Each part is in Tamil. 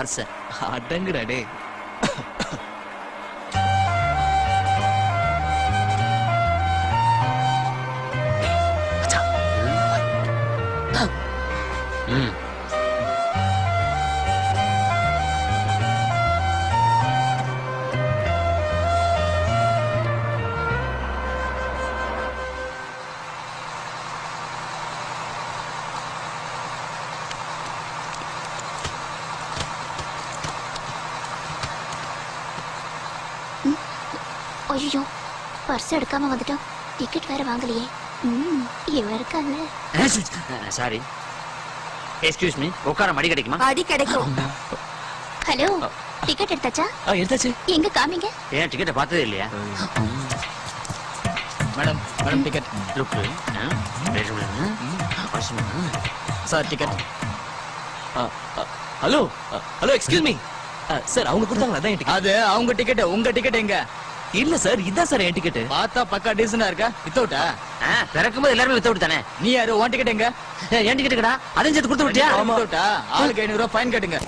பர்சன். அடங்குடா டே ஐயோ பர்ஸ் எடுக்காம வந்துட்டோம். டிக்கெட் வேற வாங்கலையே. ம் இவன் இருக்கான்ல. சாரி எக்ஸ்கியூஸ் மீ உட்கார மடி கிடைக்குமா? அடி கிடைக்கும். Hello ticket எடுத்தாச்சா? ஆ எடுத்தாச்சு. எங்க காமிங்க? ஏன் டிக்கெட்டை பார்த்ததே இல்லையா? Madam madam ticket look sir ticket hello hello excuse me. Sir அவங்க கொடுத்தாங்களா? டிக்கெட் அது அவங்க டிக்கெட் உங்க டிக்கெட் எங்க? இல்ல சார் இதான் சார் என் டிக்கெட் பார்த்தா பக்கா டீசனா இருக்கா? வித்தவுட்டா பிறக்கும் போது எல்லாருமே வித்த விட்டானே நீ யாரு உன் டிக்கெட் எங்க? ஏன் டிக்கெட் கடா அதையும் சேர்த்து கொடுத்து விட்டியா? வித்தவுட்டா ஆளுக்கு ஐநூறு ரூபாய் ஃபைன் கட்டுங்க.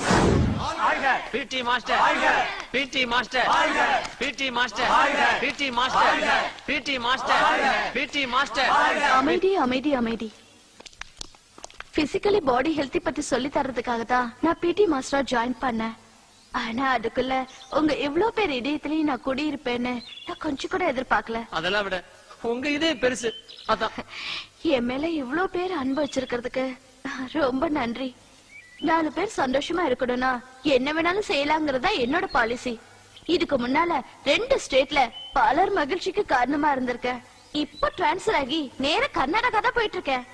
PT master PT master PT master PT master PT master PT master அமைதி அமைதி அமைதி. பிசிக்கலி பாடி ஹெல்த்தி பத்தி சொல்லி தர்றதுக்காக தான் நான் பிடி மாஸ்டரா ஜாயின் பண்ணேன். ஆனா அதுக்குள்ள உங்க இவ்ளோ பேர் இதயத்திலயும் நான் குடியிருப்பேன்னு நான் கொஞ்சம் கூட எதிர்பார்க்கல. அதெல்லாம் விட உங்க இதே பெருசு. அதான். என் மேல இவ்ளோ பேர் அன்பு வச்சிருக்கிறதுக்கு ரொம்ப நன்றி. நாலு பேர் சந்தோஷமா இருக்கணும்னா என்ன வேணாலும் செய்யலாங்கிறதா என்னோட பாலிசி இதுக்கு முன்னால ரெண்டு ஸ்டேட்ல பலர் மகிழ்ச்சிக்கு காரணமா இருந்திருக்கேன் இப்போ டிரான்ஸ்ஃபர் ஆகி நேர கர்நாடகா தான் போயிட்டு இருக்கேன்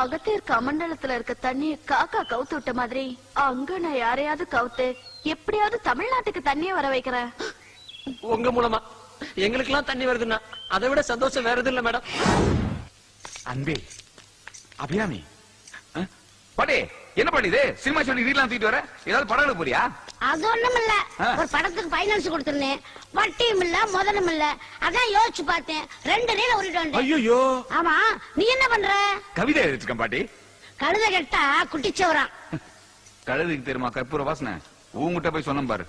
அகத்தீர் கமண்டலத்துல இருக்க தண்ணிய காக்கா கவுத்து விட்ட மாதிரி அங்க நான் யாரையாவது கவுத்து எப்படியாவது தமிழ்நாட்டுக்கு தண்ணிய வர வைக்கிறேன் உங்க மூலமா. எங்களுக்கெல்லாம் தண்ணி வருதுன்னா அதை விட சந்தோஷம் வேற எதுவும் இல்ல மேடம். அன்பே அபிராமி. பாட்டி என்ன இது சினிமா சொல்லி வீட்லாம் தூக்கிட்டு வர? ஏதாவது படம் எடுக்க போறியா? அது ஒண்ணும் இல்ல. ஒரு படத்துக்கு பைனான்ஸ் கொடுத்திருந்தேன். வட்டியும் இல்ல முதலும் இல்ல. அதான் யோசிச்சு பார்த்தேன். ரெண்டு நீல உருட்டு வந்தேன் ஐயோ ஆமா நீ என்ன பண்ற? கவிதை எழுதிருக்கேன் பாட்டி. கழுத கெட்டா குட்டிச்சவரான் கழுதுக்கு தெரியுமா? கற்பூர வாசனை. உங்ககிட்ட போய் சொன்னேன் பாரு.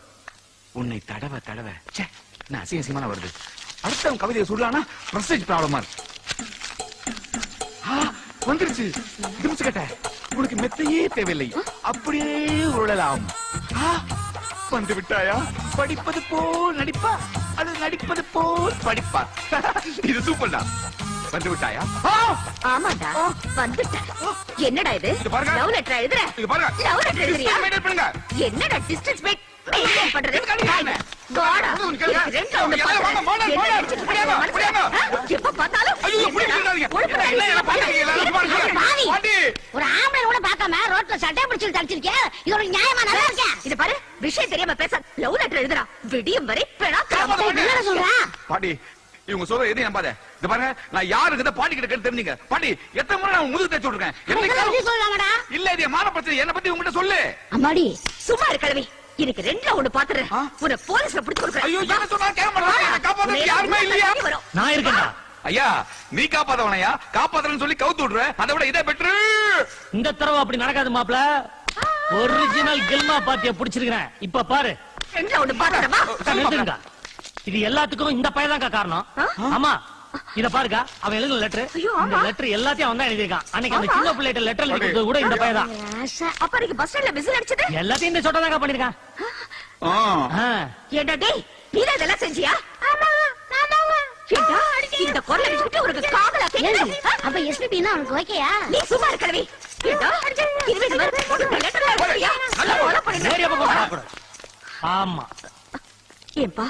உன்னை தடவ தடவ. ச்சே நான் அசிங்க அசிங்கமான வருது. அடுத்தவன் கவிதையை சொல்லலாம்னா பிரஸ்டேஜ் ப்ராப்ளமா இருக்கு. வந்துருச்சு. திமிச்சு கட்ட உனக்கு மெத்தையே தேவையில்லை. அப்படியே உருளலாம். ஆ, வந்து விட்டாயா? படிப்பது போல் நடிப்பா. அது நடிப்பது போல் படிப்பா. இது சூப்பர்டா வந்து விட்டாயா ஆமாடா வந்துட்டேன் என்னடா இது? பாருங்க. லவ் லெட்டர் எழுதுற? இது பாருங்க. Love letter எழுதுறியா? பண்ணுங்க. என்னடா டிஸ்டன்ஸ் மேட் மெயின்டைன் பண்றது? காடா. ரெண்டு ரவுண்ட் எல்லாரும் வாங்க, மோனர், என்ன இருக்க. மனசுல? எப்ப பார்த்தாலும் ஐயோ, என்ன, என்ன பாருங்க. பாவி. ஒரு ஆம்பளை கூட பார்க்காம ரோட்ல சட்டை பிடிச்சு தடிச்சிருக்கேன் இது ஒரு நியாயமா? நல்லா இருக்கேன் இத பாரு விஷயம் தெரியாம பேச லவ் லெட்டர் எழுதுறா. விடியும் வரை பெணா சொல்ற? பாட்டி இவங்க சொல்ற எதையும் நம்பாத. இந்த பாருங்க நான் யாருக்கு பாட்டி கிட்ட கேட்டு தெரிஞ்சுங்க. பாட்டி எத்தனை முறை நான் முதுகு தேய்ச்சு விட்டுருக்கேன்? என்னைக்காவது- சொல்லலாமடா இல்ல இது மான பிரச்சனை. என்ன பத்தி உங்ககிட்ட சொல்லு. அம்மாடி சும்மா இரு கிழவி. எனக்கு ரெண்டுல ஒண்ணு பாத்துறேன். ஆ? உன்னை போலீஸ்ல பிடிச்சு கொடுக்குறேன். ஐயோ என்ன சொன்னா கேட்க மாட்டாங்க. என்ன காப்பாத்த யாருமே இல்லையா? நான் இருக்கேன்டா. ஐயா நீ காப்பாத்தவனையா காப்பாத்தறன்னு சொல்லி கவுத்து விடுற அதை விட இதே பெட்ரு இந்த தடவை அப்படி நடக்காது மாப்ள ஒரிஜினல் கில்மா பாத்திய புடிச்சிருக்கிறேன். இப்ப பாரு. இது எல்லாத்துக்கும் இந்த பையன் காரணம். ஆமா இத பாருங்க அவன் எழுதின லெட்டர் ஐயோ, இந்த ஆமா. லெட்டர் எல்லாத்தையும் அவன் தான் எழுதியிருக்கான் அன்னைக்கு அந்த. சின்ன பிள்ளைகிட்ட லெட்டர் எழுதி கொடுத்தது கூட இந்த பையன் தான் அப்ப நீங்க பஸ் ஸ்டாண்ட்ல விசில் அடிச்சது எல்லாத்தையும் இந்த சொட்டை தாங்க பண்ணிருக்கான் ஆ. ஏண்டா டேய் நீதான் இதெல்லாம் செஞ்சியா இந்த குரலை வச்சுக்கிட்டு உனக்கு காதலா கேக்குது? அப்ப எஸ்பிபின்னா உனக்கு ஓகேயா நீ சும்மா இருக்க கிழவி ஏண்டா, இனிமே இந்த மாதிரி பொண்ணு letter எல்லாம் எழுதுறியா? நல்லா கொலை பண்ணிடுறேன். நேரடியா போய் கொண்டு சாப்பிடு. ஆமா ஏன்பா.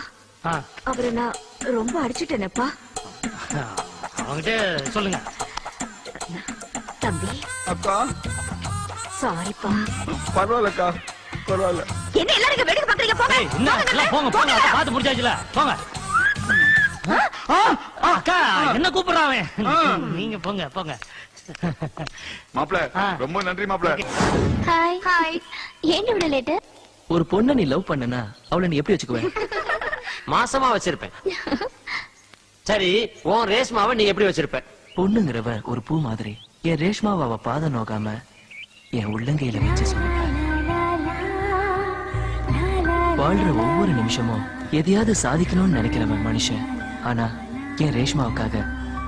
அவரை நான் ரொம்ப அடிச்சுட்டேனப்பா அவன்கிட்ட சொல்லுங்க. தம்பி. அக்கா. சாரிப்பா பரவாயில்லக்கா பரவாயில்ல. என்ன எல்லாரும் வேடிக்கை பாக்குறீங்க போங்க. என்ன? போங்க போங்க பார்த்து முடிச்சாச்சுல. போங்க. அக்கா என்ன கூப்பிடுறான் அவன்? நீங்க போங்க போங்க. மாப்ள ஆ. ரொம்ப நன்றி மாப்ள ஹாய் ஹாய் ஏன் இவ்வளவு லேட்டு ஒரு பொண்ணை நீ லவ் பண்ணனா அவளை நீ எப்படி வச்சுக்குவ? மாசமா வச்சிருப்பேன். சரி உன் ரேஸ்மாவை நீ எப்படி வச்சிருப்ப? பொண்ணுங்கிறவ ஒரு பூ மாதிரி. என் ரேஷ்மாவை அவ பாதம் நோக்காம என் உள்ளங்கையில வச்சு சுமப்ப. வாழ்ற ஒவ்வொரு நிமிஷமும் எதையாவது சாதிக்கணும்னு நினைக்கிறவன் மனுஷன். ஆனா என் ரேஷ்மாவுக்காக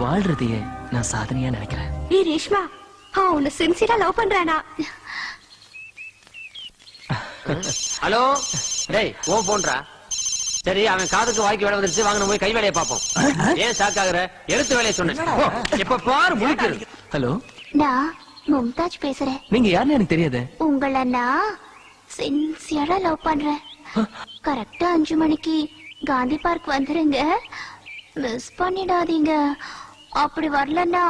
வாழ்றதையே நான் சாதனையா நினைக்கிறேன். ஏய் ரேஷ்மா அவன் உன்னை சின்சியரா லவ் பண்றானா? ஹலோ டேய் ஓ போன்றா சரி அவன் காதுக்கு வாய்க்கு வேலை வந்துருச்சு. வாங்க போய் கை வேலையை பார்ப்போம். ஏன் ஷாக் ஆகுற? எழுத்து வேலையை சொன்னேன். எப்ப பாரு முழிக்கிறது ஹலோ? நான் மும்தாஜ் பேசுறேன் நீங்க யாருன்னு எனக்கு தெரியாது. உங்களை நான் சின்சியரா லவ் பண்றேன். கரெக்டா அஞ்சு மணிக்கு காந்தி பார்க் வந்துருங்க. மிஸ் பண்ணிடாதீங்க. அப்படி வரலன்னா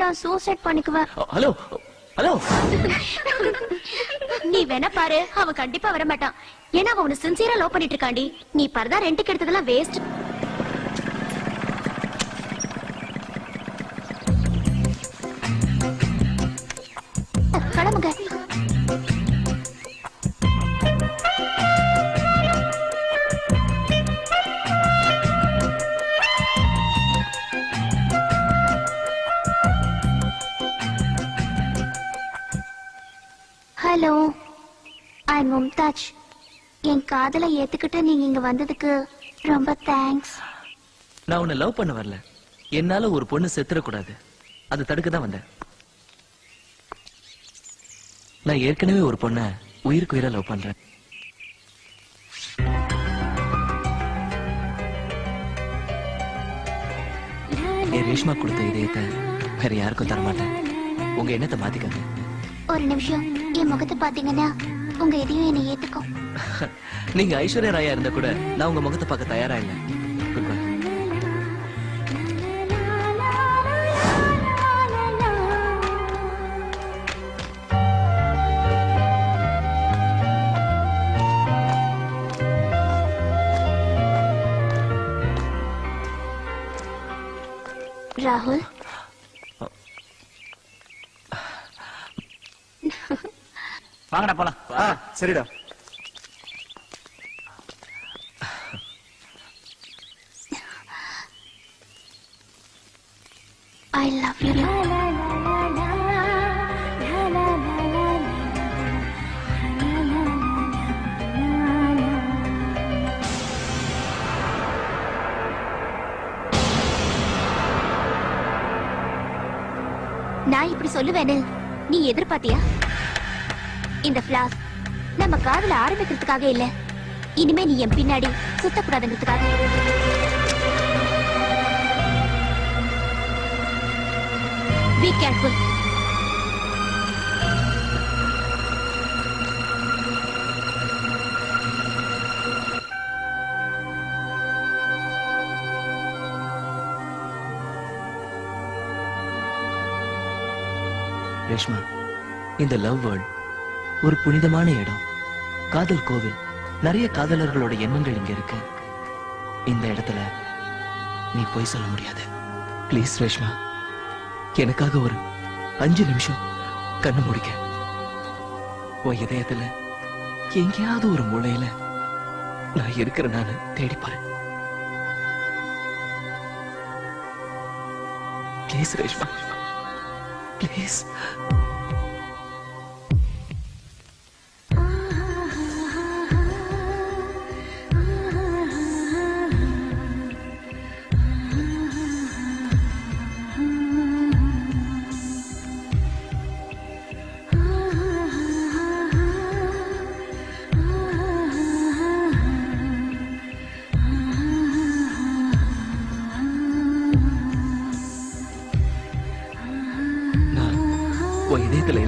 நான் சூசைட் பண்ணிக்குவேன். Hello hello. நீ வேணா பாரு அவன் கண்டிப்பா வர மாட்டான் ஏன்னா அவன் சின்சியரா லவ் பண்ணிட்டு இருக்காண்டி நீ பரதா ரெண்டுக்கு எடுத்ததெல்லாம் வேஸ்ட் ஹலோ. ஐ மும்தாஜ். என் காதலை ஏத்துக்கிட்டு நீங்க இங்க வந்ததுக்கு ரொம்ப தேங்க்ஸ் நான் உன்னை லவ் பண்ண வரல. என்னால ஒரு பொண்ணு செத்துறக்கூடாது. அதை தடுக்க தான் வந்தேன். நான் ஏற்கனவே ஒரு பொண்ண உயிருக்கு உயிரா லவ் பண்றேன். என் ரேஷ்மா கொடுத்த இதயத்தை வேற யாருக்கும் தர மாட்டேன் உங்க எண்ணத்தை மாத்திக்கங்க. ஒரு நிமிஷம். என் முகத்தை பாத்தீங்கன்னா உங்க எதையும் என்னை ஏத்துக்கும். நீங்க ஐஸ்வர்யா ராயா இருந்தா கூட நான் உங்க முகத்தை பார்க்க தயாரா இல்லை. குட் பை ராகுல்? வாங்கடா போலாம். சரிடா. ஐ லவ் யூ நான் இப்படி சொல்லுவேன்னு நீ எதிர்பார்த்தியா? இந்த பிளாஸ் நம்ம காதல ஆரம்பிக்கிறதுக்காக இல்ல. இனிமே நீ என் பின்னாடி சுத்தக்கூடாதுங்கிறதுக்காக. பி கேர்ஃபுல் ரேஷ்மா இந்த லவ் வேர்ல்ட் ஒரு புனிதமான இடம். காதல் கோவில். நிறைய காதலர்களோட எண்ணங்கள் இங்க இருக்கு. இந்த இடத்துல நீ போய் சொல்ல முடியாது. ப்ளீஸ் ரேஷ்மா எனக்காக ஒரு அஞ்சு நிமிஷம் கண்ணு முடிக்க. உன் இதயத்துல எங்கேயாவது ஒரு மூலையில நான் இருக்கிற நானு தேடிப்பாரு ப்ளீஸ் ரேஷ்மா ப்ளீஸ்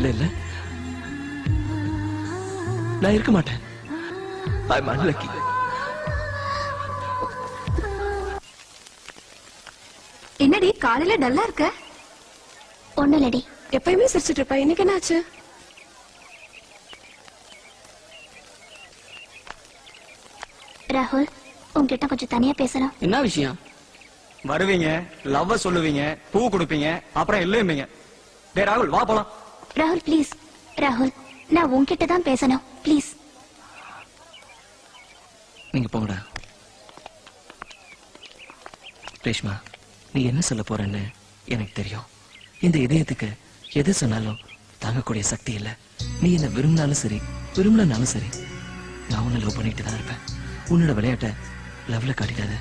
இல்ல இல்ல நான் இருக்க மாட்டேன். ஐ அன்லக்கி என்னடி காலையில டல்லா இருக்க? ஒண்ணு இல்லடி எப்பயுமே சிரிச்சிட்டு இருப்ப. இன்னைக்கு என்னாச்சு? ராகுல் உன்கிட்ட கொஞ்சம் தனியா பேசணும். என்ன விஷயம்? வருவீங்க லவ்வ சொல்லுவீங்க பூ கொடுப்பீங்க அப்புறம் இல்லையும்பீங்க டே ராகுல் வா போலாம். ராகுல் ப்ளீஸ் ராகுல் நான் உன்கிட்ட தான் பேசணும். ப்ளீஸ் நீங்க போங்கடா. ரேஷ்மா நீ என்ன சொல்ல போறன்னு எனக்கு தெரியும். இந்த இதயத்துக்கு எது சொன்னாலும் தாங்கக்கூடிய சக்தி இல்ல. நீ என்ன விரும்பினாலும் சரி விரும்பலனாலும் சரி நான் உன்னை லவ் பண்ணிட்டு தான் இருப்பேன். உன்னோட விளையாட்ட லவ்ல காட்டிடாத.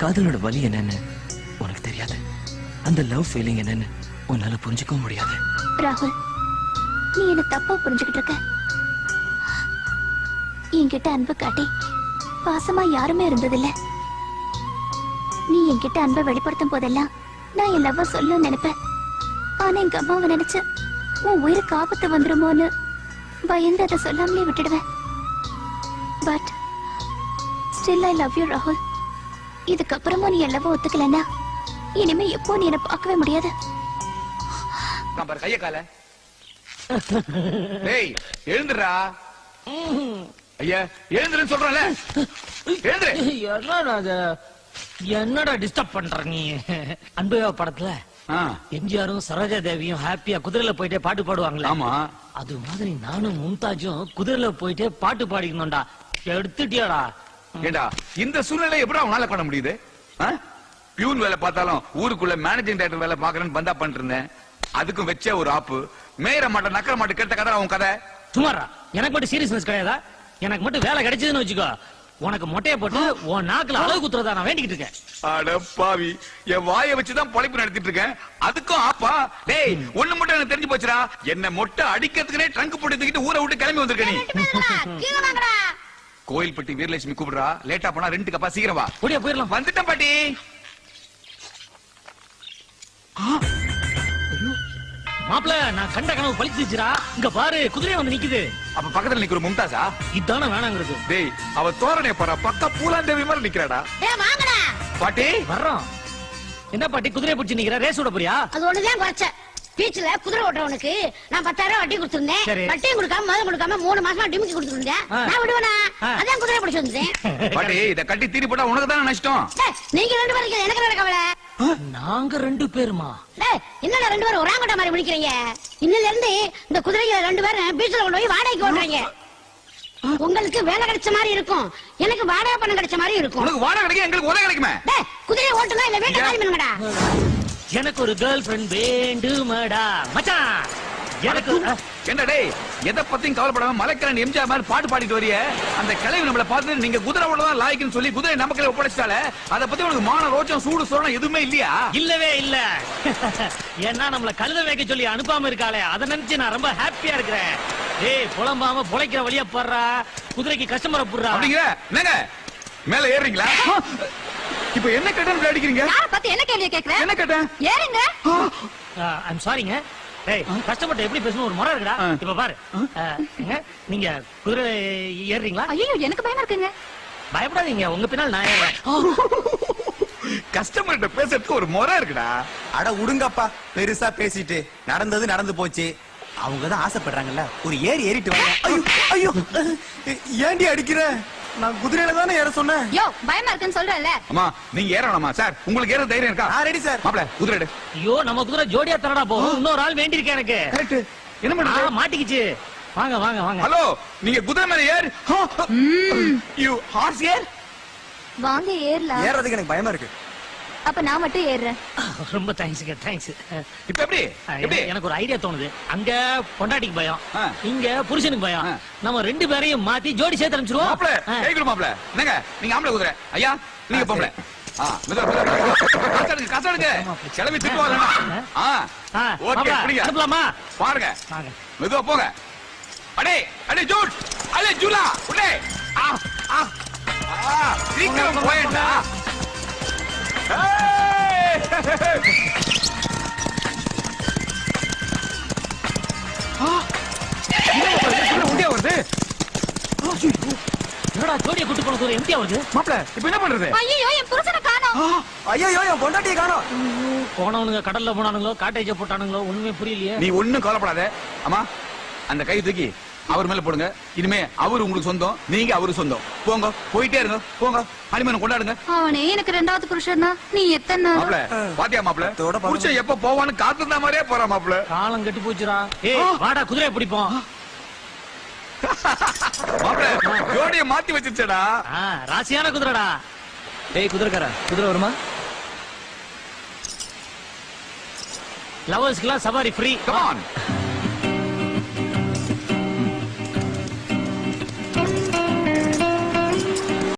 காதலோட வலி என்னன்னு உனக்கு தெரியாது. அந்த லவ் ஃபீலிங் என்னன்னு உன்னால புரிஞ்சுக்கவும் முடியாது. ராகுல் நீ என்ன தப்பா புரிஞ்சுக்கிட்டு இருக்க? என்கிட்ட அன்பு காட்டி பாசமா யாருமே இருந்ததில்ல. நீ என்கிட்ட அன்பை வெளிப்படுத்தும் போதெல்லாம் நான் என் லவ்வ சொல்ல நினைப்பேன். ஆனா எங்க அம்மாவை நினைச்சு உன் உயிருக்கு ஆபத்து வந்துருமோன்னு பயந்து அதை சொல்லாமலே விட்டுடுவேன். But still I love you ராகுல் இதுக்கப்புறமா நீ எல்லாவோ ஒத்துக்கலன்னா இனிமே எப்போ நீ என்ன பார்க்கவே முடியாது. டேய் எழுந்துடா ஐயா எழுந்துருன்னு எழுந்துரு. என்னடா? என்னடா டிஸ்டர்ப் பண்ற நீ? அன்பையா படத்துல எம்ஜிஆரும் சரோஜா தேவியும் ஹாப்பியா குதிரையில போயிட்டே பாட்டு பாடுவாங்களே. ஆமா. அது மாதிரி நானும் மும்தாஜும் குதிரையில போயிட்டே பாட்டு பாடிக்கணும்டா. எடுத்துட்டியாடா. ஏண்டா இந்த சூழ்நிலை எப்படி அவனால பண்ண முடியுது? பியூன் வேலை பார்த்தாலும் ஊருக்குள்ள மேனேஜிங் டைரக்டர் வேலை பாக்குறேன்னு பந்தா பண்ணிட்டு இருந்தேன். அதுக்கும் வச்ச ஒரு ஆப்பு. மேயற மாட்ட நக்கற மாட்ட கேட்ட கதை அவன் கதை. சுமாரா எனக்கு மட்டும் சீரியஸ்னஸ் கிடையாதா? எனக்கு மட்டும் வேலை கிடைச்சதுன்னு வச்சுக்கோ. உனக்கு மொட்டைய போட்டு உன் நாக்குல அளவு குத்துறதா நான் வேண்டிக்கிட்டு இருக்கேன். அட பாவி. என் வாயை வச்சுதான் பொழைப்பு நடத்திட்டு இருக்கேன். அதுக்கும் ஆப்பா. டேய் ஒண்ணு மட்டும் எனக்கு தெரிஞ்சு போச்சுடா. என்ன மொட்டை அடிக்கிறதுக்குனே ட்ரங்க் போட்டு தூக்கிட்டு ஊரை விட்டு கிளம்பி வந்திருக்க நீ. கோயில்பட்டி வீரலட்சுமி கூப்பிடுறா. லேட்டா போனா ரெண்டு கப்பா சீக்கிரம் வா. போயிடலாம். வந்துட்டேன் பாட்டி. மாப்பிள நான் கண்ட கனவு பழிச்சிச்சுடா இங்க பாரு குதிரை வந்து நிக்குது. அப்ப பக்கத்துல நிக்கிற மும்தாஸா இதானே வேணாங்கிறது. டேய் அவ தோரணைய பாரு பக்கா பூலாந்தேவி மாதிரி நிக்கிறாடா? ஏ வாங்கடா. பாட்டி? வர்றோம். என்ன பாட்டி குதிரையை பிடிச்சு நிக்கிற ரேஸ் விட போறியா? அது ஒண்ணுதான் குறைச்ச. பீச்ல குதிரை ஓட்டுறவனுக்கு நான் பத்தாயிரம் வட்டி கொடுத்திருந்தேன். வட்டியும் கொடுக்காம முதல் கொடுக்காம மூணு மாசமா டிமிக்கி கொடுத்துருந்தேன். நான் விடுவேனா. அதான் குதிரை பிடிச்சு வந்தேன். பாட்டி இத கட்டி தீரி போட்டா உனக்கு தானே நஷ்டம்? டேய், நீங்க ரெண்டு பேரும் இருக்கீங்க, எனக்கு கவலை? நாங்க ரெண்டு பேருமா? டேய், என்னடா ரெண்டு பேரும் ஒராங்கட்ட மாதிரி முடிக்கிறீங்க இன்னில இருந்து இந்த குதிரைகளை ரெண்டு பேரும் பீச்ல கொண்டு போய் வாடகைக்கு ஓட்டுறீங்க. உங்களுக்கு வேலை கிடைச்ச மாதிரி இருக்கும். எனக்கு வாடகை பணம் கிடைச்ச மாதிரி இருக்கும். உனக்கு வாடகை கிடைக்கும் எங்களுக்கு உதவி கிடைக்குமே. டேய், குதிரையை ஓட்டுங்க இல்ல பண்ணுங்கடா. எனக்கு ஒரு கேர்ள் ஃபிரெண்ட் வேண்டுமடா. மச்சான்! என்ன டேய் எதை பத்தியும் கவலைப்படாம மலைக்கரன் எம்ஜிஆர் மாதிரி பாட்டு பாடிட்டு வரிய? அந்த கிளவி நம்மள பார்த்து நீங்க குதிரை தான் லாய்க்குன்னு சொல்லி குதிரை நமக்கு ஒப்படைச்சிட்டால அத பத்தி உனக்கு மான ரோச்சம் சூடு சோழம் எதுவுமே இல்லையா? இல்லவே இல்ல. ஏன்னா நம்மள கழுத வைக்க சொல்லி அனுப்பாம இருக்காளே. அதை நினைச்சு நான் ரொம்ப ஹாப்பியா இருக்கிறேன். ஏய் புலம்பாம புழைக்கிற வழியா போடுறா குதிரைக்கு கஸ்டமரை போடுறா. அப்படிங்கிற? என்னங்க? மேல ஏறுறீங்களா? இப்ப என்ன கேட்டேன்னு அடிக்கிறீங்க யார பத்தி என்ன கேள்வி கேக்குற? என்ன கேட்டேன் ஏறுங்க. ஐம் சாரிங்க ஏய் கஷ்டப்பட்டு எப்படி பேசணும்? ஒரு முறை இருக்குடா. இப்ப பாரு. நீங்க குதிரை ஏறுறீங்களா? ஐயோ எனக்கு பயமா இருக்குங்க. பயப்படாதீங்க உங்க பின்னால் நான் ஏறுறேன். கஸ்டமர்கிட்ட பேசுறதுக்கு ஒரு முறை இருக்குடா. அட உடுங்கப்பா. பெருசா பேசிட்டு நடந்தது நடந்து போச்சு. அவங்க தான் ஆசைப்படுறாங்கல்ல. ஒரு ஏறி ஏறிட்டு வாங்க. ஐயோ ஐயோ. ஏண்டி அடிக்கிற? நான் குதிரையில தானே ஏற சொன்னேன். யோ பயமா இருக்குன்னு சொல்றேன்ல. அம்மா நீங்க ஏறணுமா சார் உங்களுக்கு ஏற தைரியம் இருக்கா? நான் ரெடி சார். மாப்ள குதிரை எடு. ஐயோ நம்ம குதிரை ஜோடியா தரடா போகும் இன்னொரு ஆள் வேண்டியிருக்கேன் எனக்கு. கரெக்ட் என்ன ஆ, பண்றது? மாட்டிக்கிச்சு. வாங்க வாங்க வாங்க. ஹலோ நீங்க குதிரை மேல ஏறு. யூ ஹார்ஸ் ஏர் வாங்க ஏறலாம். ஏறதுக்கு எனக்கு பயமா இருக்கு. அப்ப நான் மட்டும் ஏறுறேன். ரொம்ப தேங்க்ஸ்ங்க தேங்க்ஸ் இப்ப எப்படி? எப்படி? எனக்கு ஒரு ஐடியா தோணுது. அங்க பொண்டாட்டிக்கு பயம். இங்க புருஷனுக்கு பயம். நம்ம ரெண்டு பேரையும் மாத்தி ஜோடி சேர்த்து அனுப்பிச்சிருவோம். மாப்ள. கை கொடு மாப்ள என்னங்க நீங்க ஆம்பளை குதிரை. ஐயா நீங்க பொம்பளை. அனுப்பலாமா? பாருங்க. மெதுவா போங்க. அடே அடே ஜூட் அடே ஜூலா. உள்ளே ஆ ஆ. ஆ சீக்கிரம் என்னடா ஜோடியை கூட்டு போன தூரம் எம்டியா வருது மாப்ள இப்ப என்ன பண்றது ஐயோ என் புருஷனை காணோம். ஐயோ என் பொண்டாட்டியை காணோம். போனவனுங்க கடல்ல போனானுங்களோ காட்டேஜ போட்டானுங்களோ ஒண்ணுமே புரியலையே. நீ ஒண்ணும் கவலைப்படாத. அம்மா அந்த கை தூக்கி அவர் மேல போடுங்க. இனிமே அவர் உங்களுக்கு சொந்தம் நீங்க அவரு சொந்தம். போங்க போயிட்டே இருங்க. போங்க அனிமனை கொண்டாடுங்க. அவனே எனக்கு ரெண்டாவது புருஷன் நீ எத்தனை? மாப்ள பாத்தியா மாப்ள. புருஷன் எப்ப போவான்னு காத்துருந்த மாதிரியே போறா மாப்ள காலம் கெட்டு போச்சுடா. ஏய் வாடா குதிரையை பிடிப்போம். மாப்ள ஜோடிய மாத்தி வச்சிருச்சடா. ராசியான குதிரைடா. ஏய் குதிரைக்காரா குதிரை வருமா? லவர்ஸ்க்குலாம் சவாரி ஃப்ரீ கமான்